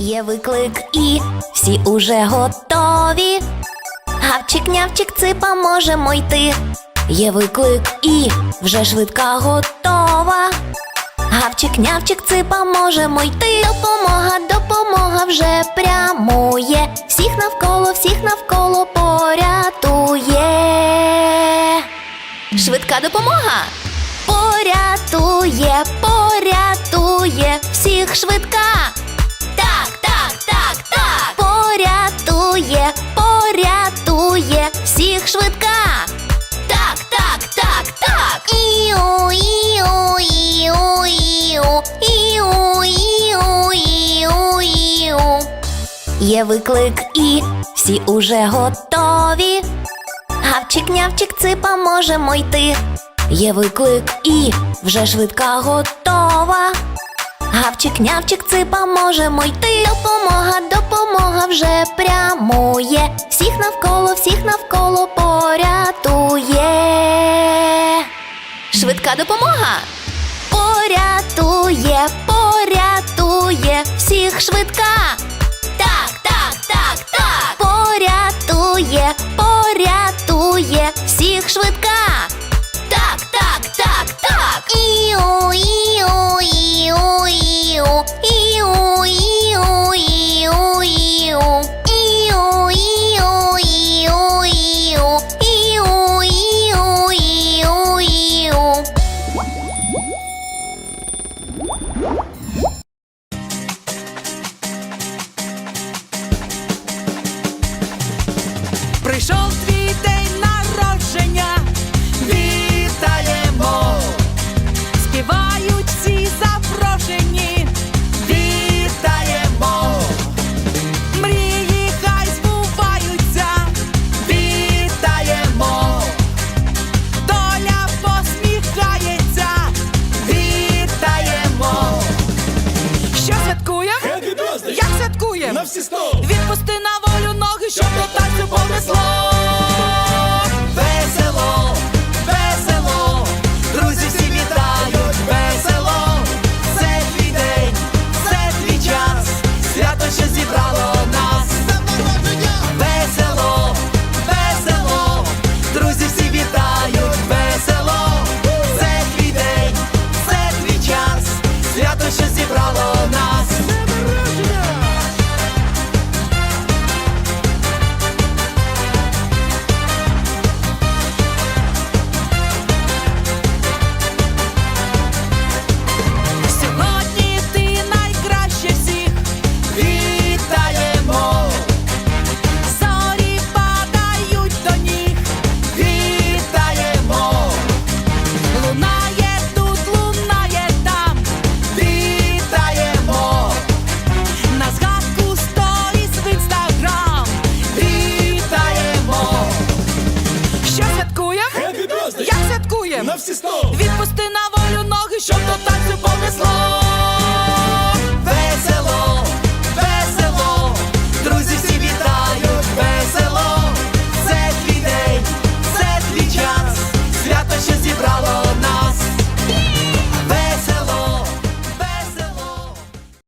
Є виклик і всі уже готові. Гавчик, нявчик, ципа, можемо йти. Є виклик і вже швидка готова. Гавчик, нявчик, ципа, можемо йти. Допомога, допомога вже прямує. Всіх навколо, всіх навколо порятує. Швидка допомога. Порятує, порятує всіх швидка. Порятує, всіх швидка. Так, так, так, так. Іу, іу, іу, іу, іу, іу, іу, іу. Є виклик і всі уже готові. Гавчик, нявчик, ципа, можемо йти. Є виклик і вже швидка готова. Гавчик, нявчик, ципа, можемо йти. Допомога, допомога вже прямує. Всіх навколо, всіх навколо порятує. Швидка допомога. Порятує, порятує всіх швидка. Так, так, так, так. Порятує, порятує всіх швидка. На всі сто! Відпусти на волю ноги, щоб до танцю понесло. всі сто Відпусти на